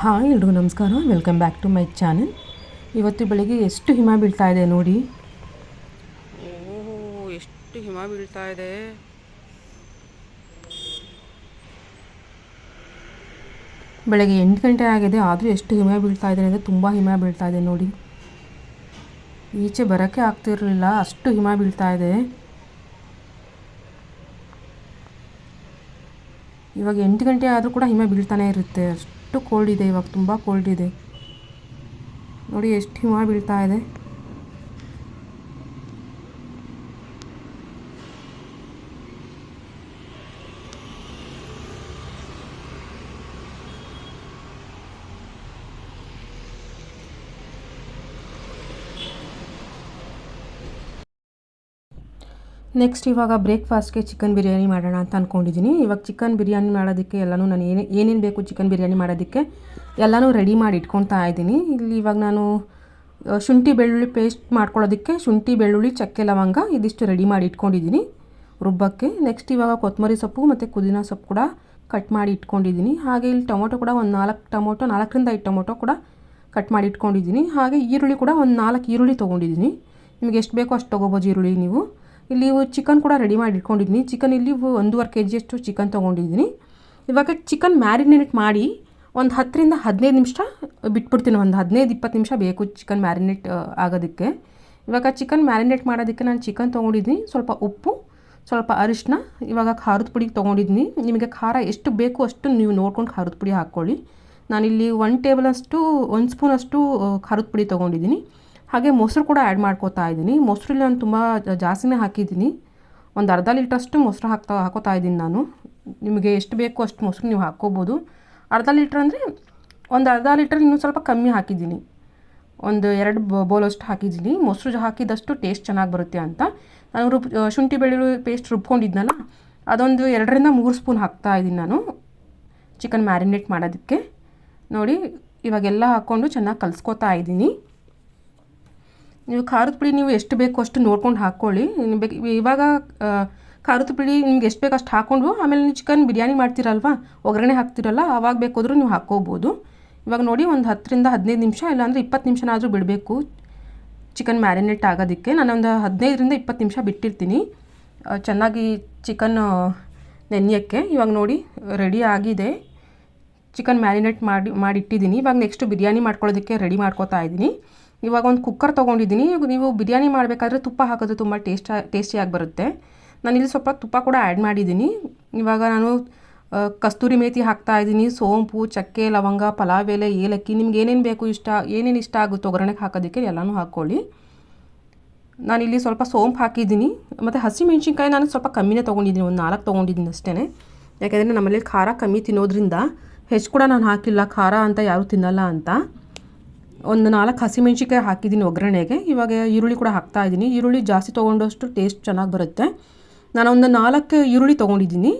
Hi ಎಲ್ರಿಗೂ ನಮಸ್ಕಾರ. Welcome back to my channel ಇವತ್ತು ಬೆಳಿಗ್ಗೆ ಎಷ್ಟು ಹಿಮ ಬೀಳ್ತಾ ಇದೆ ನೋಡಿ. ಓಹೋ ಎಷ್ಟು ಹಿಮ ಬೀಳ್ತಾ ಇದೆ. ಬೆಳಗ್ಗೆ ಎಂಟು ಗಂಟೆ ಆಗಿದೆ ಆದರೂ ಎಷ್ಟು ಹಿಮ ಬೀಳ್ತಾ ಇದೆ ಅಂದರೆ ತುಂಬ ಹಿಮ ಬೀಳ್ತಾ ಇದೆ ನೋಡಿ. ಈಚೆ ಬರೋಕ್ಕೆ ಆಗ್ತಿರಲಿಲ್ಲ ಅಷ್ಟು ಹಿಮ ಬೀಳ್ತಾ ಇದೆ. ಇವಾಗ ಎಂಟು ಗಂಟೆ ಆದರೂ ಕೂಡ ಹಿಮ ಬೀಳ್ತಾನೆ ಇರುತ್ತೆ ಅಷ್ಟು. ಕೋಲ್ಡ್ ಇದೆ ಇವಾಗ ತುಂಬ ಕೋಲ್ಡ್ ಇದೆ. ನೋಡಿ ಎಷ್ಟು ಹಿಮ ಬೀಳ್ತಾ ಇದೆ. ನೆಕ್ಸ್ಟ್ ಇವಾಗ ಬ್ರೇಕ್ಫಾಸ್ಟ್ಗೆ ಚಿಕನ್ ಬಿರಿಯಾನಿ ಮಾಡೋಣ ಅಂತ ಅಂದ್ಕೊಂಡಿದ್ದೀನಿ ಇವಾಗ ಚಿಕನ್ ಬಿರಿಯಾನಿ ಮಾಡೋದಕ್ಕೆ ಎಲ್ಲನೂ ನಾನು ಏನೇ, ಏನೇನು ಬೇಕು ಚಿಕನ್ ಬಿರಿಯಾನಿ ಮಾಡೋದಕ್ಕೆ ಎಲ್ಲನೂ ರೆಡಿ ಮಾಡಿ ಇಟ್ಕೊತಾ ಇದ್ದೀನಿ. ಇಲ್ಲಿ ಇವಾಗ ನಾನು ಶುಂಠಿ ಬೆಳ್ಳುಳ್ಳಿ ಪೇಸ್ಟ್ ಮಾಡ್ಕೊಳ್ಳೋದಕ್ಕೆ ಶುಂಠಿ, ಬೆಳ್ಳುಳ್ಳಿ, ಚಕ್ಕೆ, ಲವಂಗ ಇದಿಷ್ಟು ರೆಡಿ ಮಾಡಿ ಇಟ್ಕೊಂಡಿದ್ದೀನಿ ರುಬ್ಬಕ್ಕೆ. ನೆಕ್ಸ್ಟ್ ಇವಾಗ ಕೊತ್ತಂಬರಿ ಸೊಪ್ಪು ಮತ್ತು ಪುದೀನ ಸೊಪ್ಪು ಕೂಡ ಕಟ್ ಮಾಡಿ ಇಟ್ಕೊಂಡಿದ್ದೀನಿ ಹಾಗೆ ಇಲ್ಲಿ ಟೊಮೊಟೊ ಕೂಡ ಒಂದು ನಾಲ್ಕು ಟೊಮೊಟೊ, ನಾಲ್ಕರಿಂದ ಐದು ಟೊಮೊಟೊ ಕೂಡ ಕಟ್ ಮಾಡಿ ಇಟ್ಕೊಂಡಿದ್ದೀನಿ ಹಾಗೆ ಈರುಳ್ಳಿ ಕೂಡ ಒಂದು ನಾಲ್ಕು ಈರುಳ್ಳಿ ತೊಗೊಂಡಿದ್ದೀನಿ ನಿಮಗೆ ಎಷ್ಟು ಬೇಕೋ ಅಷ್ಟು ತೊಗೋಬೋದು ಈರುಳ್ಳಿ ನೀವು. ಇಲ್ಲಿ ಚಿಕನ್ ಕೂಡ ರೆಡಿ ಮಾಡಿ ಇಟ್ಕೊಂಡಿದ್ದೀನಿ. ಚಿಕನ್ ಇಲ್ಲಿ ಒಂದೂವರೆ ಕೆ ಜಿಯಷ್ಟು ಚಿಕನ್ ತೊಗೊಂಡಿದ್ದೀನಿ. ಇವಾಗ ಚಿಕನ್ ಮ್ಯಾರಿನೇಟ್ ಮಾಡಿ ಒಂದು ಹತ್ತರಿಂದ ಹದಿನೈದು ನಿಮಿಷ ಬಿಟ್ಬಿಡ್ತೀನಿ. ಒಂದು ಹದಿನೈದು ಇಪ್ಪತ್ತು ನಿಮಿಷ ಬೇಕು ಚಿಕನ್ ಮ್ಯಾರಿನೇಟ್ ಆಗೋದಕ್ಕೆ. ಇವಾಗ ಚಿಕನ್ ಮ್ಯಾರಿನೇಟ್ ಮಾಡೋದಕ್ಕೆ ನಾನು ಚಿಕನ್ ತೊಗೊಂಡಿದ್ದೀನಿ. ಸ್ವಲ್ಪ ಉಪ್ಪು, ಸ್ವಲ್ಪ ಅರಿಶಿನ ಇವಾಗ ಖಾರದ ಪುಡಿ ತೊಗೊಂಡಿದ್ದೀನಿ. ನಿಮಗೆ ಖಾರ ಎಷ್ಟು ಬೇಕು ಅಷ್ಟು ನೀವು ನೋಡ್ಕೊಂಡು ಖಾರದ ಪುಡಿ ಹಾಕ್ಕೊಳ್ಳಿ. ನಾನಿಲ್ಲಿ ಒನ್ ಟೇಬಲಷ್ಟು ಒಂದು ಸ್ಪೂನಷ್ಟು ಖಾರದ ಪುಡಿ ತೊಗೊಂಡಿದ್ದೀನಿ. ಹಾಗೆ ಮೊಸರು ಕೂಡ ಆ್ಯಡ್ ಮಾಡ್ಕೋತಾ ಇದ್ದೀನಿ. ಮೊಸರಲ್ಲಿ ನಾನು ತುಂಬ ಜಾಸ್ತಿನೇ ಹಾಕಿದ್ದೀನಿ. ಒಂದು ಅರ್ಧ ಲೀಟ್ರಷ್ಟು ಮೊಸರು ಹಾಕ್ತಾ, ಹಾಕೋತಾ ಇದ್ದೀನಿ ನಾನು. ನಿಮಗೆ ಎಷ್ಟು ಬೇಕೋ ಅಷ್ಟು ಮೊಸರು ನೀವು ಹಾಕ್ಕೋಬೋದು. ಅರ್ಧ ಲೀಟ್ರ್ ಅಂದರೆ ಒಂದು ಅರ್ಧ ಲೀಟ್ರ್ ಇನ್ನೂ ಸ್ವಲ್ಪ ಕಮ್ಮಿ ಹಾಕಿದ್ದೀನಿ. ಒಂದು ಎರಡು ಅಷ್ಟು ಹಾಕಿದ್ದೀನಿ. ಮೊಸರು ಹಾಕಿದಷ್ಟು ಟೇಸ್ಟ್ ಚೆನ್ನಾಗಿ ಬರುತ್ತೆ ಅಂತ. ನಾನು ರುಬ್ ಶುಂಠಿ ಬೆಳ್ಳುಳ್ಳಿ ಪೇಸ್ಟ್ ರುಬ್ಕೊಂಡಿದ್ನಲ್ಲ, ಅದೊಂದು ಎರಡರಿಂದ ಮೂರು ಸ್ಪೂನ್ ಹಾಕ್ತಾ ಇದ್ದೀನಿ ನಾನು. ಚಿಕನ್ ಮ್ಯಾರಿನೇಟ್ ಮಾಡೋದಕ್ಕೆ. ನೋಡಿ, ಇವಾಗೆಲ್ಲ ಹಾಕ್ಕೊಂಡು ಚೆನ್ನಾಗಿ ಕಲಿಸ್ಕೊತಾ ಇದ್ದೀನಿ. ನೀವು ಖಾರದ ಪುಡಿ ನೀವು ಎಷ್ಟು ಬೇಕು ಅಷ್ಟು ನೋಡ್ಕೊಂಡು ಹಾಕ್ಕೊಳ್ಳಿ. ಬೇಕು, ಇವಾಗ ಖಾರದ ಪುಡಿ ನಿಮ್ಗೆ ಎಷ್ಟು ಬೇಕು ಅಷ್ಟು ಹಾಕ್ಕೊಂಡು ಆಮೇಲೆ ನೀವು ಚಿಕನ್ ಬಿರಿಯಾನಿ ಮಾಡ್ತೀರಲ್ವ, ಒಗ್ಗರಣೆ ಹಾಕ್ತಿರಲ್ಲ ಆವಾಗ ಬೇಕಾದರೂ ನೀವು ಹಾಕ್ಕೋಬೋದು. ಇವಾಗ ನೋಡಿ ಒಂದು ಹತ್ತರಿಂದ ಹದಿನೈದು ನಿಮಿಷ, ಇಲ್ಲಾಂದರೆ ಇಪ್ಪತ್ತು ನಿಮಿಷನಾದರೂ ಬಿಡಬೇಕು ಚಿಕನ್ ಮ್ಯಾರಿನೇಟ್ ಆಗೋದಕ್ಕೆ. ನಾನೊಂದು ಹದಿನೈದರಿಂದ ಇಪ್ಪತ್ತು ನಿಮಿಷ ಬಿಟ್ಟಿರ್ತೀನಿ. ಚೆನ್ನಾಗಿ ಚಿಕನ್ ನೆನೆಯೋಕ್ಕೆ. ಇವಾಗ ನೋಡಿ, ರೆಡಿ ಆಗಿದೆ. ಚಿಕನ್ ಮ್ಯಾರಿನೇಟ್ ಮಾಡಿ, ಮಾಡಿಟ್ಟಿದ್ದೀನಿ. ಇವಾಗ ನೆಕ್ಸ್ಟ್ ಬಿರಿಯಾನಿ ಮಾಡ್ಕೊಳ್ಳೋದಕ್ಕೆ ರೆಡಿ ಮಾಡ್ಕೋತಾ ಇದ್ದೀನಿ. ಇವಾಗ ಒಂದು ಕುಕ್ಕರ್ ತೊಗೊಂಡಿದ್ದೀನಿ. ನೀವು ಬಿರಿಯಾನಿ ಮಾಡಬೇಕಾದ್ರೆ ತುಪ್ಪ ಹಾಕೋದು ತುಂಬ ಟೇಸ್ಟ್, ಟೇಸ್ಟಿಯಾಗಿ ಬರುತ್ತೆ. ನಾನಿಲ್ಲಿ ಸ್ವಲ್ಪ ತುಪ್ಪ ಕೂಡ ಆ್ಯಡ್ ಮಾಡಿದ್ದೀನಿ. ಇವಾಗ ನಾನು ಕಸ್ತೂರಿ ಮೇಥಿ ಹಾಕ್ತಾ ಇದ್ದೀನಿ. ಸೋಂಪು, ಚಕ್ಕೆ, ಲವಂಗ, ಪಲಾವ್ ಎಲೆ, ಏಲಕ್ಕಿ, ನಿಮ್ಗೆ ಏನೇನು ಬೇಕು ಇಷ್ಟ, ಏನೇನು ಇಷ್ಟ ಆಗುತ್ತೆ ಒಗ್ಗರಣೆಗೆ ಹಾಕೋದಕ್ಕೆ ಎಲ್ಲನೂ ಹಾಕ್ಕೊಳ್ಳಿ ನಾನಿಲ್ಲಿ ಸ್ವಲ್ಪ ಸೋಂಪು ಹಾಕಿದ್ದೀನಿ. ಮತ್ತು ಹಸಿಮೆಣ್ಸಿನ್ಕಾಯಿ ನಾನು ಸ್ವಲ್ಪ ಕಮ್ಮಿನೇ ತೊಗೊಂಡಿದ್ದೀನಿ. ಒಂದು ನಾಲ್ಕು ತೊಗೊಂಡಿದ್ದೀನಿ ಅಷ್ಟೇ ಯಾಕೆಂದರೆ ನಮ್ಮಲ್ಲಿ ಖಾರ ಕಮ್ಮಿ ತಿನ್ನೋದ್ರಿಂದ ಹೆಚ್ಚು ಕೂಡ ನಾನು ಹಾಕಿಲ್ಲ. ಖಾರ ಅಂತ ಯಾರೂ ತಿನ್ನಲ್ಲ ಅಂತ. ಒಂದು ನಾಲ್ಕು ಹಸಿಮೆಣ್ಸಿನ್ಕಾಯಿ ಹಾಕಿದ್ದೀನಿ ಒಗ್ಗರಣೆಗೆ. ಇವಾಗ ಈರುಳ್ಳಿ ಕೂಡ ಹಾಕ್ತಾ ಇದ್ದೀನಿ. ಈರುಳ್ಳಿ ಜಾಸ್ತಿ ತೊಗೊಂಡಷ್ಟು ಟೇಸ್ಟ್ ಚೆನ್ನಾಗಿ ಬರುತ್ತೆ. ನಾನು ಒಂದು ನಾಲ್ಕು ಈರುಳ್ಳಿ ತೊಗೊಂಡಿದ್ದೀನಿ.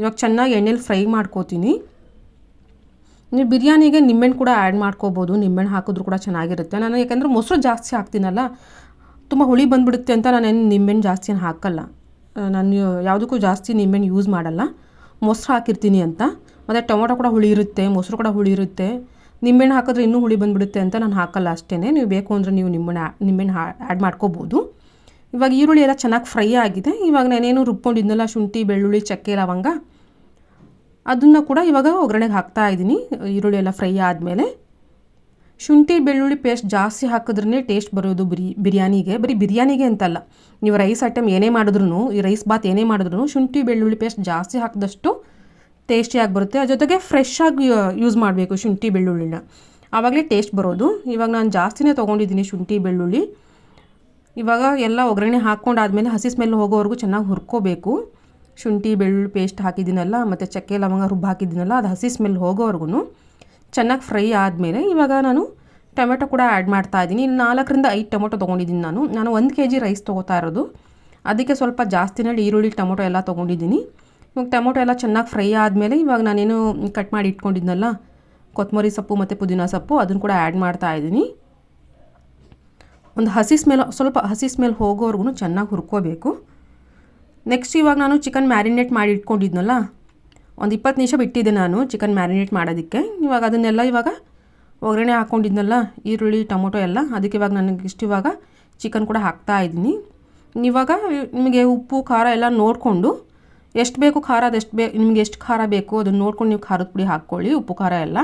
ಇವಾಗ ಚೆನ್ನಾಗಿ ಎಣ್ಣೆಲಿ ಫ್ರೈ ಮಾಡ್ಕೋತೀನಿ. ನೀವು ಬಿರಿಯಾನಿಗೆ ನಿಂಬೆಹಣ್ಣು ಕೂಡ ಆ್ಯಡ್ ಮಾಡ್ಕೋಬೋದು. ನಿಂಬೆಹಣ್ಣು ಹಾಕಿದ್ರು ಕೂಡ ಚೆನ್ನಾಗಿರುತ್ತೆ. ನಾನು ಯಾಕೆಂದರೆ ಮೊಸರು ಜಾಸ್ತಿ ಹಾಕ್ತೀನಲ್ಲ, ತುಂಬ ಹುಳಿ ಬಂದುಬಿಡುತ್ತೆ ಅಂತ ನಾನೇನು ನಿಂಬೆಹಣ್ಣು ಜಾಸ್ತಿ ಹಾಕಲ್ಲ. ನಾನು ಯಾವುದಕ್ಕೂ ಜಾಸ್ತಿ ನಿಂಬೆಹಣ್ಣು ಯೂಸ್ ಮಾಡಲ್ಲ. ಮೊಸರು ಹಾಕಿರ್ತೀನಿ ಅಂತ. ಮತ್ತು ಟೊಮೊಟೊ ಕೂಡ ಹುಳಿ ಇರುತ್ತೆ, ಮೊಸರು ಕೂಡ ಹುಳಿ ಇರುತ್ತೆ. ನಿಂಬೆಹಣ್ಣು ಹಾಕಿದ್ರೆ ಇನ್ನೂ ಹುಳಿ ಬಂದುಬಿಡುತ್ತೆ ಅಂತ ನಾನು ಹಾಕಲ್ಲ ಅಷ್ಟೇ ನೀವು ಬೇಕು ಅಂದರೆ ನೀವು ನಿಂಬೆಹಣ್ಣು ನಿಂಬೆಹಣ್ಣು ಆ್ಯಡ್ ಮಾಡ್ಕೋಬೋದು. ಇವಾಗ ಈರುಳ್ಳಿ ಎಲ್ಲ ಚೆನ್ನಾಗಿ ಫ್ರೈ ಆಗಿದೆ. ಇವಾಗ ನಾನೇನು ರುಬ್ಕೊಂಡಿದ್ನಲ್ಲ ಶುಂಠಿ, ಬೆಳ್ಳುಳ್ಳಿ, ಚಕ್ಕೆ, ಲವಂಗ ಅದನ್ನು ಕೂಡ ಇವಾಗ ಒಗ್ಗರಣೆಗೆ ಹಾಕ್ತಾ ಇದ್ದೀನಿ. ಈರುಳ್ಳಿ ಎಲ್ಲ ಫ್ರೈ ಆದಮೇಲೆ ಶುಂಠಿ, ಬೆಳ್ಳುಳ್ಳಿ ಪೇಸ್ಟ್ ಜಾಸ್ತಿ ಹಾಕಿದ್ರೇ ಟೇಸ್ಟ್ ಬರೋದು ಬಿರಿ ಬಿರಿಯಾನಿಗೆ. ಬರೀ ಬಿರಿಯಾನಿಗೆ ಅಂತಲ್ಲ. ನೀವು ರೈಸ್ ಐಟಮ್ ಏನೇ ಮಾಡಿದ್ರು ಈ ರೈಸ್ ಬಾತ್ ಏನೇ ಮಾಡಿದ್ರು ಶುಂಠಿ, ಬೆಳ್ಳುಳ್ಳಿ ಪೇಸ್ಟ್ ಜಾಸ್ತಿ ಹಾಕಿದಷ್ಟು ಟೇಸ್ಟಿಯಾಗಿ ಬರುತ್ತೆ. ಅದ್ರ ಜೊತೆಗೆ ಫ್ರೆಶ್ ಆಗಿ ಯೂಸ್ ಮಾಡಬೇಕು ಶುಂಠಿ ಬೆಳ್ಳುಳ್ಳಿನ. ಆವಾಗಲೇ ಟೇಸ್ಟ್ ಬರೋದು. ಇವಾಗ ನಾನು ಜಾಸ್ತಿನೇ ತೊಗೊಂಡಿದ್ದೀನಿ ಶುಂಠಿ, ಬೆಳ್ಳುಳ್ಳಿ. ಇವಾಗ ಎಲ್ಲ ಒಗ್ಗರಣೆ ಹಾಕ್ಕೊಂಡಾದ್ಮೇಲೆ ಹಸಿ ಸ್ಮೆಲ್ ಹೋಗೋವರೆಗೂ ಚೆನ್ನಾಗಿ ಹುರ್ಕೋಬೇಕು. ಶುಂಠಿ, ಬೆಳ್ಳುಳ್ಳಿ ಪೇಸ್ಟ್ ಹಾಕಿದ್ದೀನಲ್ಲ, ಮತ್ತು ಚಕ್ಕೆ, ಲವಂಗ ರುಬ್ಬು ಹಾಕಿದ್ದೀನಲ್ಲ, ಅದು ಹಸಿ ಸ್ಮೆಲ್ ಹೋಗೋವರೆಗೂ ಚೆನ್ನಾಗಿ ಫ್ರೈ ಆದಮೇಲೆ ಇವಾಗ ನಾನು ಟೊಮೆಟೊ ಕೂಡ ಆ್ಯಡ್ ಮಾಡ್ತಾ ಇದ್ದೀನಿ. ಇಲ್ಲಿ ನಾಲ್ಕರಿಂದ ಐದು ಟೊಮೊಟೊ ತೊಗೊಂಡಿದ್ದೀನಿ ನಾನು. ನಾನು ಒಂದು ಕೆ ಜಿ ರೈಸ್ ತೊಗೋತಾ ಇರೋದು. ಅದಕ್ಕೆ ಸ್ವಲ್ಪ ಜಾಸ್ತಿನಲ್ಲಿ ಈರುಳ್ಳಿ, ಟೊಮೊಟೊ ಎಲ್ಲ ತೊಗೊಂಡಿದ್ದೀನಿ. ಇವಾಗ ಟೊಮೊಟೊ ಎಲ್ಲ ಚೆನ್ನಾಗಿ ಫ್ರೈ ಆದಮೇಲೆ ಇವಾಗ ನಾನೇನು ಕಟ್ ಮಾಡಿ ಇಟ್ಕೊಂಡಿದ್ನಲ್ಲ ಕೊತ್ತಂಬರಿ ಸೊಪ್ಪು ಮತ್ತು ಪುದೀನ ಸೊಪ್ಪು ಅದನ್ನು ಕೂಡ ಆ್ಯಡ್ ಮಾಡ್ತಾ ಇದ್ದೀನಿ. ಒಂದು ಹಸಿ ಸ್ಮೆಲ್ ಸ್ವಲ್ಪ ಹಸಿ ಸ್ಮೆಲ್ ಹೋಗೋವರೆಗೂ ಚೆನ್ನಾಗಿ ಹುರ್ಕೋಬೇಕು. ನೆಕ್ಸ್ಟ್ ಇವಾಗ ನಾನು ಚಿಕನ್ ಮ್ಯಾರಿನೇಟ್ ಮಾಡಿ ಇಟ್ಕೊಂಡಿದ್ನಲ್ಲ, ಒಂದು ಇಪ್ಪತ್ತು ನಿಮಿಷ ಬಿಟ್ಟಿದ್ದೆ ನಾನು ಚಿಕನ್ ಮ್ಯಾರಿನೇಟ್ ಮಾಡೋದಕ್ಕೆ. ಇವಾಗ ಅದನ್ನೆಲ್ಲ ಇವಾಗ ಒಗ್ಗರಣೆ ಹಾಕ್ಕೊಂಡಿದ್ನಲ್ಲ ಈರುಳ್ಳಿ, ಟೊಮೊಟೊ ಎಲ್ಲ, ಅದಕ್ಕೆ ಇವಾಗ ನನಗೆ ಇಷ್ಟು ಇವಾಗ ಚಿಕನ್ ಕೂಡ ಹಾಕ್ತಾ ಇದ್ದೀನಿ. ಇವಾಗ ನಿಮಗೆ ಉಪ್ಪು, ಖಾರ ಎಲ್ಲ ನೋಡಿಕೊಂಡು ಎಷ್ಟು ಬೇಕು ಖಾರ ಅದೆಷ್ಟು ಬೇ, ನಿಮ್ಗೆ ಎಷ್ಟು ಖಾರ ಬೇಕು ಅದನ್ನು ನೋಡ್ಕೊಂಡು ನೀವು ಖಾರದ ಪುಡಿ ಹಾಕ್ಕೊಳ್ಳಿ, ಉಪ್ಪು ಖಾರ ಎಲ್ಲ.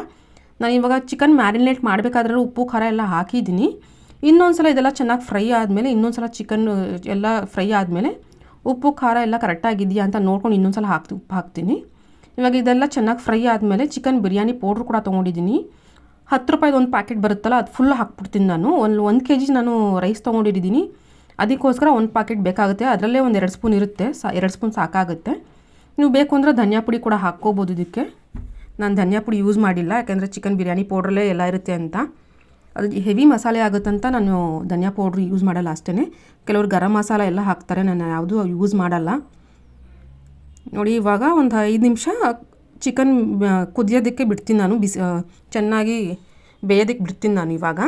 ನಾನು ಇವಾಗ ಚಿಕನ್ ಮ್ಯಾರಿನೇಟ್ ಮಾಡಬೇಕಾದ್ರೆ ಉಪ್ಪು ಖಾರ ಎಲ್ಲ ಹಾಕಿದ್ದೀನಿ. ಇನ್ನೊಂದು ಸಲ ಇದೆಲ್ಲ ಚೆನ್ನಾಗಿ ಫ್ರೈ ಆದಮೇಲೆ ಇನ್ನೊಂದು ಸಲ ಚಿಕನ್ ಎಲ್ಲ ಫ್ರೈ ಆದಮೇಲೆ ಉಪ್ಪು ಖಾರ ಎಲ್ಲ ಕರೆಕ್ಟಾಗಿದೆಯಾ ಅಂತ ನೋಡ್ಕೊಂಡು ಇನ್ನೊಂದು ಸಲ ಹಾಕ್ತಿ ಉಪ್ಪು ಹಾಕ್ತೀನಿ. ಇವಾಗ ಇದೆಲ್ಲ ಚೆನ್ನಾಗಿ ಫ್ರೈ ಆದಮೇಲೆ ಚಿಕನ್ ಬಿರಿಯಾನಿ ಪೌಡ್ರ್ ಕೂಡ ತೊಗೊಂಡಿದ್ದೀನಿ. ಹತ್ತು ರೂಪಾಯ್ದು ಒಂದು ಪ್ಯಾಕೆಟ್ ಬರುತ್ತಲ್ಲ, ಅದು ಫುಲ್ ಹಾಕ್ಬಿಡ್ತೀನಿ ನಾನು. ಒಂದು ಒಂದು ಕೆ ಜಿ ನಾನು ರೈಸ್ ತೊಗೊಂಡಿದ್ದೀನಿ. ಅದಕ್ಕೋಸ್ಕರ ಒಂದು ಪ್ಯಾಕೆಟ್ ಬೇಕಾಗುತ್ತೆ. ಅದರಲ್ಲೇ ಒಂದು ಎರಡು ಸ್ಪೂನ್ ಇರುತ್ತೆ. ಸಾ ಎರಡು ಸ್ಪೂನ್ ಸಾಕಾಗುತ್ತೆ. ನೀವು ಬೇಕು ಅಂದರೆ ಧನಿಯಾ ಪುಡಿ ಕೂಡ ಹಾಕ್ಕೋಬೋದು ಇದಕ್ಕೆ. ನಾನು ಧನಿಯಾ ಪುಡಿ ಯೂಸ್ ಮಾಡಿಲ್ಲ. ಯಾಕೆಂದರೆ ಚಿಕನ್ ಬಿರಿಯಾನಿ ಪೌಡ್ರಲ್ಲೇ ಎಲ್ಲ ಇರುತ್ತೆ ಅಂತ. ಅದು ಹೆವಿ ಮಸಾಲೆ ಆಗುತ್ತಂತ ನಾನು ಧನಿಯಾ ಪೌಡ್ರ್ ಯೂಸ್ ಮಾಡಲ್ಲ ಅಷ್ಟೇ ಕೆಲವರು ಗರಂ ಮಸಾಲೆ ಎಲ್ಲ ಹಾಕ್ತಾರೆ. ನಾನು ಯಾವುದೂ ಯೂಸ್ ಮಾಡಲ್ಲ. ನೋಡಿ, ಇವಾಗ ಒಂದು ಐದು ನಿಮಿಷ ಚಿಕನ್ ಕುದಿಯೋದಕ್ಕೆ ಬಿಡ್ತೀನಿ ನಾನು. ಬಿಸಿ ಚೆನ್ನಾಗಿ ಬೇಯೋದಕ್ಕೆ ಬಿಡ್ತೀನಿ ನಾನು ಇವಾಗ.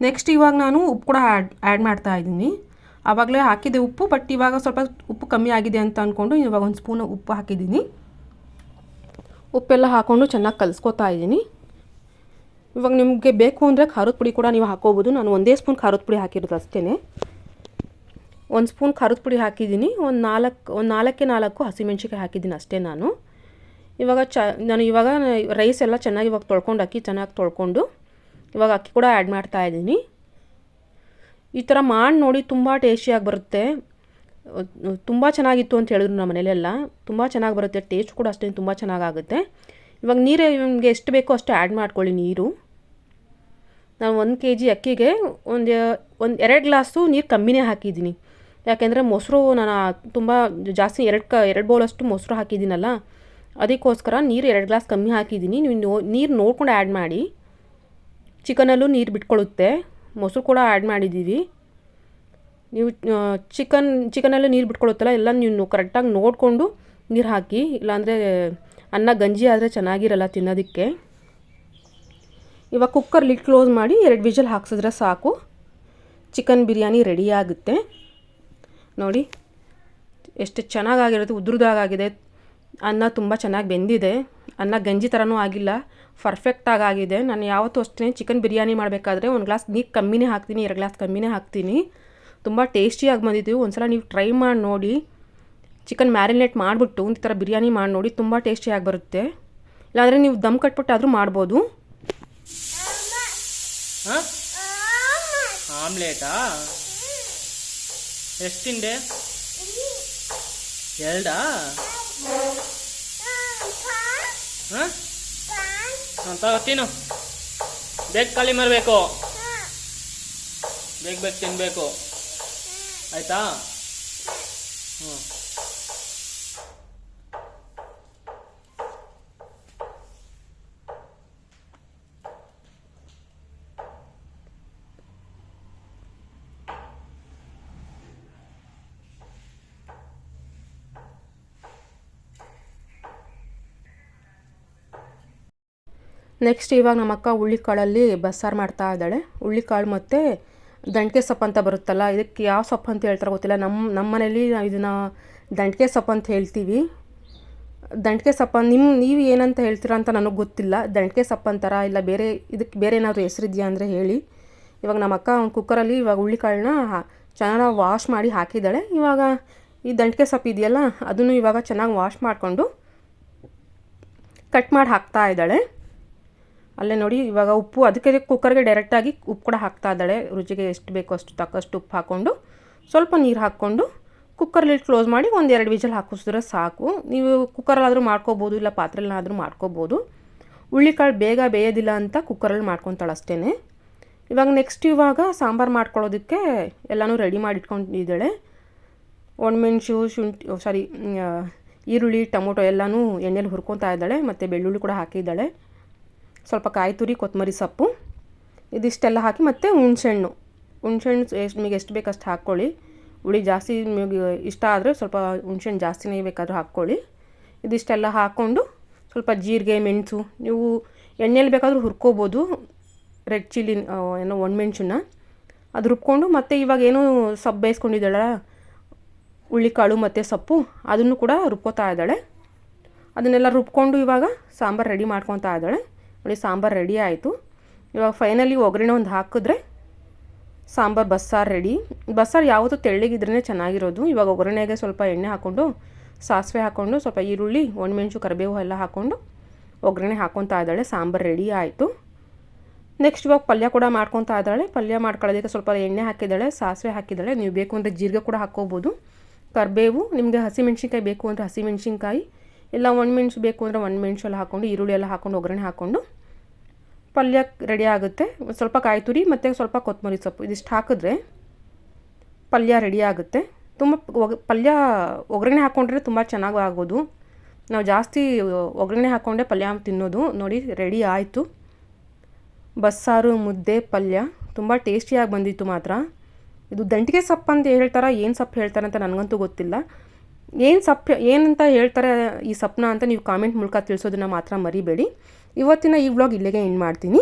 ನೆಕ್ಸ್ಟ್ ಇವಾಗ ನಾನು ಉಪ್ಪು ಕೂಡ ಆ್ಯಡ್ ಆ್ಯಡ್ ಮಾಡ್ತಾ ಇದ್ದೀನಿ. ಆವಾಗಲೇ ಹಾಕಿದ್ದೆ ಉಪ್ಪು ಬಟ್ ಇವಾಗ ಸ್ವಲ್ಪ ಉಪ್ಪು ಕಮ್ಮಿ ಆಗಿದೆ ಅಂತ ಅಂದ್ಕೊಂಡು ಇವಾಗ ಒಂದು ಸ್ಪೂನ್ ಉಪ್ಪು ಹಾಕಿದ್ದೀನಿ. ಉಪ್ಪೆಲ್ಲ ಹಾಕ್ಕೊಂಡು ಚೆನ್ನಾಗಿ ಕಲಿಸ್ಕೊತಾ ಇದ್ದೀನಿ. ಇವಾಗ ನಿಮಗೆ ಬೇಕು ಅಂದರೆ ಖಾರದ ಪುಡಿ ಕೂಡ ನೀವು ಹಾಕೋಬೋದು. ನಾನು ಒಂದೇ ಸ್ಪೂನ್ ಖಾರದ ಪುಡಿ ಹಾಕಿರೋದು ಅಷ್ಟೇ ಒಂದು ಸ್ಪೂನ್ ಖಾರದ ಪುಡಿ ಹಾಕಿದ್ದೀನಿ. ಒಂದು ನಾಲ್ಕು, ಒಂದು ನಾಲ್ಕೇ ನಾಲ್ಕು ಹಸಿಮೆಣ್ಸಿಕಾಯಿ ಹಾಕಿದ್ದೀನಿ ಅಷ್ಟೇ ನಾನು. ಇವಾಗ ಚ, ನಾನು ಇವಾಗ ರೈಸ್ ಎಲ್ಲ ಚೆನ್ನಾಗಿ ಇವಾಗ ತೊಳ್ಕೊಂಡು ಹಾಕಿ ಚೆನ್ನಾಗಿ ತೊಳ್ಕೊಂಡು ಇವಾಗ ಅಕ್ಕಿ ಕೂಡ ಆ್ಯಡ್ ಮಾಡ್ತಾ ಇದ್ದೀನಿ. ಈ ಥರ ಮಾಡಿ ನೋಡಿ ತುಂಬ ಟೇಸ್ಟಿಯಾಗಿ ಬರುತ್ತೆ. ತುಂಬ ಚೆನ್ನಾಗಿತ್ತು ಅಂತ ಹೇಳಿದ್ರು ನಮ್ಮ ಮನೇಲೆಲ್ಲ. ತುಂಬ ಚೆನ್ನಾಗಿ ಬರುತ್ತೆ ಟೇಸ್ಟ್ ಕೂಡ ಅಷ್ಟೇ, ತುಂಬ ಚೆನ್ನಾಗಾಗುತ್ತೆ. ಇವಾಗ ನೀರು ನಿಮಗೆ ಎಷ್ಟು ಬೇಕೋ ಅಷ್ಟು ಆ್ಯಡ್ ಮಾಡ್ಕೊಳ್ಳಿ ನೀರು. ನಾನು ಒಂದು ಕೆ ಜಿ ಅಕ್ಕಿಗೆ ಒಂದು ಒಂದು ಎರಡು ಗ್ಲಾಸು ನೀರು ಕಮ್ಮಿನೇ ಹಾಕಿದ್ದೀನಿ. ಯಾಕೆಂದರೆ ಮೊಸರು ನಾನು ತುಂಬ ಜಾಸ್ತಿ ಎರಡು ಕ, ಎರಡು ಬೌಲಷ್ಟು ಮೊಸರು ಹಾಕಿದ್ದೀನಲ್ಲ, ಅದಕ್ಕೋಸ್ಕರ ನೀರು ಎರಡು ಗ್ಲಾಸ್ ಕಮ್ಮಿ ಹಾಕಿದ್ದೀನಿ. ನೀವು ನೀರು ನೋಡ್ಕೊಂಡು ಆ್ಯಡ್ ಮಾಡಿ. ಚಿಕನಲ್ಲೂ ನೀರು ಬಿಟ್ಕೊಳ್ಳುತ್ತೆ. ಮೊಸರು ಕೂಡ ಆ್ಯಡ್ ಮಾಡಿದ್ದೀವಿ. ನೀವು ಚಿಕನ್, ಚಿಕನಲ್ಲೂ ನೀರು ಬಿಟ್ಕೊಳ್ಳುತ್ತಲ್ಲ ಎಲ್ಲ ನೀವು ಕರೆಕ್ಟಾಗಿ ನೋಡಿಕೊಂಡು ನೀರು ಹಾಕಿ, ಇಲ್ಲಾಂದರೆ ಅನ್ನ ಗಂಜಿ ಆದರೆ ಚೆನ್ನಾಗಿರಲ್ಲ ತಿನ್ನೋದಕ್ಕೆ. ಇವಾಗ ಕುಕ್ಕರ್ ಲಿಡ್ ಕ್ಲೋಸ್ ಮಾಡಿ ಎರಡು ವಿಜಲ್ ಹಾಕ್ಸಿದ್ರೆ ಸಾಕು. ಚಿಕನ್ ಬಿರಿಯಾನಿ ರೆಡಿ ಆಗುತ್ತೆ. ನೋಡಿ, ಎಷ್ಟು ಚೆನ್ನಾಗಾಗಿರುತ್ತೆ ಉದ್ರದಾಗಿದೆ ಅನ್ನ ತುಂಬ ಚೆನ್ನಾಗಿ ಬೆಂದಿದೆ. ಅನ್ನ ಗಂಜಿ ಥರನೂ ಆಗಿಲ್ಲ. ಪರ್ಫೆಕ್ಟಾಗಿ ಆಗಿದೆ. ನಾನು ಯಾವತ್ತೂ ಅಷ್ಟೇ ಚಿಕನ್ ಬಿರಿಯಾನಿ ಮಾಡಬೇಕಾದ್ರೆ ಒಂದು ಗ್ಲಾಸ್ ನೀರು ಕಮ್ಮಿನೇ ಹಾಕ್ತೀನಿ, ಎರಡು ಗ್ಲಾಸ್ ಕಮ್ಮಿನೇ ಹಾಕ್ತೀನಿ. ತುಂಬ ಟೇಸ್ಟಿಯಾಗಿ ಬಂದಿದ್ದೀವಿ ಒಂದು ಸಲ ನೀವು ಟ್ರೈ ಮಾಡಿ ನೋಡಿ. ಚಿಕನ್ ಮ್ಯಾರಿನೇಟ್ ಮಾಡಿಬಿಟ್ಟು ಈ ಥರ ಬಿರಿಯಾನಿ ಮಾಡಿ ನೋಡಿ, ತುಂಬ ಟೇಸ್ಟಿಯಾಗಿ ಬರುತ್ತೆ. ಇಲ್ಲಾಂದರೆ ನೀವು ದಮ್ ಕಟ್ಬಿಟ್ಟಾದರೂ ಮಾಡ್ಬೋದು. ಆಮ್ಲೆಟಾ? ಎಷ್ಟು ತಿಂಡೆ ಎರಡಾ? ಹಾಂ? ತಿನ್ನು. ಬೇಗ ಖಾಲಿ ಮಾಡಬೇಕು ಬೇಗ ಬೇಗ ತಿನ್ನಬೇಕು ಆಯ್ತಾ? ಹ್ಞೂ ನೆಕ್ಸ್ಟ್ ಇವಾಗ ನಮ್ಮ ಅಕ್ಕ ಹುಳ್ಳಿಕಾಳಲ್ಲಿ ಬಸ್ಸಾರು ಮಾಡ್ತಾ ಇದ್ದಾಳೆ. ಹುಳ್ಳಿಕಾಳು ಮತ್ತು ದಂಟಿಗೆ ಸೊಪ್ಪು ಅಂತ ಬರುತ್ತಲ್ಲ, ಇದಕ್ಕೆ ಯಾವ ಸೊಪ್ಪು ಅಂತ ಹೇಳ್ತಾರೆ ಗೊತ್ತಿಲ್ಲ. ನಮ್ಮ ನಮ್ಮ ಮನೇಲಿ ಇದನ್ನು ದಂಟಿಗೆ ಸೊಪ್ಪು ಅಂತ ಹೇಳ್ತೀವಿ. ದಂಟಿಗೆ ಸೊಪ್ಪು ನಿಮ್ಮ ನೀವು ಏನಂತ ಹೇಳ್ತೀರಾ ಅಂತ ನನಗೆ ಗೊತ್ತಿಲ್ಲ. ದಂಟಿಗೆ ಸೊಪ್ಪು ಅಂತಾರ ಇಲ್ಲ ಬೇರೆ, ಇದಕ್ಕೆ ಬೇರೆ ಏನಾದರೂ ಹೆಸರಿದೆಯಾ ಅಂದರೆ ಹೇಳಿ. ಇವಾಗ ನಮ್ಮ ಅಕ್ಕ ಒಂದು ಕುಕ್ಕರಲ್ಲಿ ಇವಾಗ ಹುಳ್ಳಿಕಾಳನ್ನ ಚೆನ್ನಾಗಿ ವಾಶ್ ಮಾಡಿ ಹಾಕಿದ್ದಾಳೆ. ಇವಾಗ ಈ ದಂಟಿಗೆ ಸೊಪ್ಪು ಇದೆಯಲ್ಲ, ಅದನ್ನು ಇವಾಗ ಚೆನ್ನಾಗಿ ವಾಶ್ ಮಾಡಿಕೊಂಡು ಕಟ್ ಮಾಡಿ ಹಾಕ್ತಾ ಇದ್ದಾಳೆ. ಅಲ್ಲೇ ನೋಡಿ, ಇವಾಗ ಉಪ್ಪು ಅದಕ್ಕೆ ಕುಕ್ಕರ್ಗೆ ಡೈರೆಕ್ಟಾಗಿ ಉಪ್ಪು ಕೂಡ ಹಾಕ್ತಾ ಇದ್ದಾಳೆ. ರುಚಿಗೆ ಎಷ್ಟು ಬೇಕೋ ಅಷ್ಟು ತಕ್ಕಷ್ಟು ಉಪ್ಪು ಹಾಕ್ಕೊಂಡು ಸ್ವಲ್ಪ ನೀರು ಹಾಕ್ಕೊಂಡು ಕುಕ್ಕರ್ಲಿ ಕ್ಲೋಸ್ ಮಾಡಿ ಒಂದು ಎರಡು ವಿಜಲ್ ಹಾಕಿಸಿದ್ರೆ ಸಾಕು. ನೀವು ಕುಕ್ಕರಲ್ಲಾದರೂ ಮಾಡ್ಕೋಬೋದು, ಇಲ್ಲ ಪಾತ್ರೆಲ್ಲಾದರೂ ಮಾಡ್ಕೋಬೋದು. ಹುಳ್ಳಿಕಾಳು ಬೇಗ ಬೇಯೋದಿಲ್ಲ ಅಂತ ಕುಕ್ಕರಲ್ಲಿ ಮಾಡ್ಕೊತಾಳೆ ಅಷ್ಟೇ ಇವಾಗ ನೆಕ್ಸ್ಟ್ ಇವಾಗ ಸಾಂಬಾರು ಮಾಡ್ಕೊಳ್ಳೋದಕ್ಕೆ ಎಲ್ಲನೂ ರೆಡಿ ಮಾಡಿ ಇಟ್ಕೊಂಡಿದ್ದಾಳೆ. ಒಣಮೆಣಸು ಶುಂಠಿ ಸಾರಿ ಈರುಳ್ಳಿ, ಟೊಮೊಟೊ ಎಲ್ಲನೂ ಎಣ್ಣೆಲಿ ಹುರ್ಕೊತಾ ಇದ್ದಾಳೆ. ಮತ್ತು ಬೆಳ್ಳುಳ್ಳಿ ಕೂಡ ಹಾಕಿದ್ದಾಳೆ. ಸ್ವಲ್ಪ ಕಾಯಿ ತುರಿ, ಕೊತ್ತಂಬರಿ ಸೊಪ್ಪು, ಇದಿಷ್ಟೆಲ್ಲ ಹಾಕಿ ಮತ್ತು ಹುಣ್ಸೆಹಣ್ಣು. ಹುಣ್ಸೆಹಣ್ಣು ಎಷ್ಟು ನಿಮಗೆ ಎಷ್ಟು ಬೇಕು ಅಷ್ಟು ಹಾಕ್ಕೊಳ್ಳಿ. ಹುಳಿ ಜಾಸ್ತಿ ನಿಮಗೆ ಇಷ್ಟ ಆದರೆ ಸ್ವಲ್ಪ ಹುಣ್ಸೆಹಣ್ಣು ಜಾಸ್ತಿನೇ ಬೇಕಾದರೂ ಹಾಕ್ಕೊಳ್ಳಿ. ಇದಿಷ್ಟೆಲ್ಲ ಹಾಕ್ಕೊಂಡು ಸ್ವಲ್ಪ ಜೀರಿಗೆ, ಮೆಣಸು, ನೀವು ಎಣ್ಣೆಲಿ ಬೇಕಾದರೂ ಹುರ್ಕೋಬೋದು. ರೆಡ್ ಚಿಲ್ಲಿ ಏನೋ ಒಣಮೆಣ್ಸನ್ನ ಅದು ರುಬ್ಕೊಂಡು ಮತ್ತು ಇವಾಗ ಏನು ಸೊಪ್ಪು ಬೇಯಿಸ್ಕೊಂಡಿದ್ದಾಳ, ಹುಳ್ಳಿಕಾಳು ಮತ್ತು ಸೊಪ್ಪು, ಅದನ್ನು ಕೂಡ ರುಬ್ಕೋತಾ ಇದ್ದಾಳೆ. ಅದನ್ನೆಲ್ಲ ರುಬ್ಕೊಂಡು ಇವಾಗ ಸಾಂಬಾರು ರೆಡಿ ಮಾಡ್ಕೊತಾ ಇದ್ದಾಳೆ. ನೋಡಿ ಸಾಂಬಾರು ರೆಡಿ ಆಯಿತು. ಇವಾಗ ಫೈನಲಿ ಒಗ್ಗರಣೆ ಒಂದು ಹಾಕಿದ್ರೆ ಸಾಂಬಾರು ಬಸ್ಸಾರು ರೆಡಿ ಬಸ್ಸಾರು ಯಾವತ್ತೂ ತೆಳ್ಳಗಿದ್ರೇ ಚೆನ್ನಾಗಿರೋದು. ಇವಾಗ ಒಗ್ಗರಣೆಗೆ ಸ್ವಲ್ಪ ಎಣ್ಣೆ ಹಾಕ್ಕೊಂಡು ಸಾಸಿವೆ ಹಾಕ್ಕೊಂಡು ಸ್ವಲ್ಪ ಈರುಳ್ಳಿ, ಒಣಮೆಣಸು, ಕರಿಬೇವು ಎಲ್ಲ ಹಾಕ್ಕೊಂಡು ಒಗ್ಗರಣೆ ಹಾಕ್ಕೊತಾ ಇದ್ದಾಳೆ. ಸಾಂಬಾರು ರೆಡಿ ಆಯಿತು. ನೆಕ್ಸ್ಟ್ ಇವಾಗ ಪಲ್ಯ ಕೂಡ ಮಾಡ್ಕೊತಾ ಇದ್ದಾಳೆ. ಪಲ್ಯ ಮಾಡ್ಕೊಳ್ಳೋದಕ್ಕೆ ಸ್ವಲ್ಪ ಎಣ್ಣೆ ಹಾಕಿದ್ದಾಳೆ, ಸಾಸಿವೆ ಹಾಕಿದ್ದಾಳೆ. ನೀವು ಬೇಕು ಅಂದರೆ ಜೀರಿಗೆ ಕೂಡ ಹಾಕ್ಕೋಬೋದು. ಕರಿಬೇವು, ನಿಮಗೆ ಹಸಿಮೆಣ್ಸಿನ್ಕಾಯಿ ಬೇಕು ಅಂದರೆ ಹಸಿಮೆಣ್ಸಿನ್ಕಾಯಿ. ಇಲ್ಲ ಒಣಮೆಣಸು ಬೇಕು ಅಂದರೆ ಒಣಮೆಣಸು ಎಲ್ಲ ಹಾಕ್ಕೊಂಡು ಈರುಳ್ಳಿ ಎಲ್ಲ ಹಾಕ್ಕೊಂಡು ಒಗ್ಗರಣೆ ಹಾಕ್ಕೊಂಡು ಪಲ್ಯ ರೆಡಿ ಆಗುತ್ತೆ. ಸ್ವಲ್ಪ ಕಾಯಿ ತುರಿ ಮತ್ತು ಸ್ವಲ್ಪ ಕೊತ್ತಂಬರಿ ಸೊಪ್ಪು. ಇದಿಷ್ಟು ಹಾಕಿದ್ರೆ ಪಲ್ಯ ರೆಡಿ ಆಗುತ್ತೆ. ತುಂಬ ಒಗ್, ಪಲ್ಯ ಒಗ್ಗರಣೆ ಹಾಕ್ಕೊಂಡ್ರೆ ತುಂಬ ಚೆನ್ನಾಗಿ ಆಗೋದು. ನಾವು ಜಾಸ್ತಿ ಒಗ್ಗರಣೆ ಹಾಕ್ಕೊಂಡೆ ಪಲ್ಯ ತಿನ್ನೋದು. ನೋಡಿ, ರೆಡಿ ಆಯಿತು. ಬಸ್ಸಾರು, ಮುದ್ದೆ, ಪಲ್ಯ ತುಂಬ ಟೇಸ್ಟಿಯಾಗಿ ಬಂದಿತ್ತು ಮಾತ್ರ. ಇದು ದಂಟಿಗೆ ಸೊಪ್ಪು ಅಂತ ಹೇಳ್ತಾರ, ಏನು ಸೊಪ್ಪು ಹೇಳ್ತಾರೆ ಅಂತ ನನಗಂತೂ ಗೊತ್ತಿಲ್ಲ. ಏನು ಸೊಪ್ಪು ಏನಂತ ಹೇಳ್ತಾರೆ ಈ ಸೊಪ್ಪನ್ನ ಅಂತ ನೀವು ಕಾಮೆಂಟ್ ಮೂಲಕ ತಿಳಿಸೋದನ್ನು ಮಾತ್ರ ಮರಿಬೇಡಿ. ಇವತ್ತಿನ ಈ ವ್ಲಾಗ್ ಇಲ್ಲಿಗೆ ಎಂಡ್ ಮಾಡ್ತೀನಿ.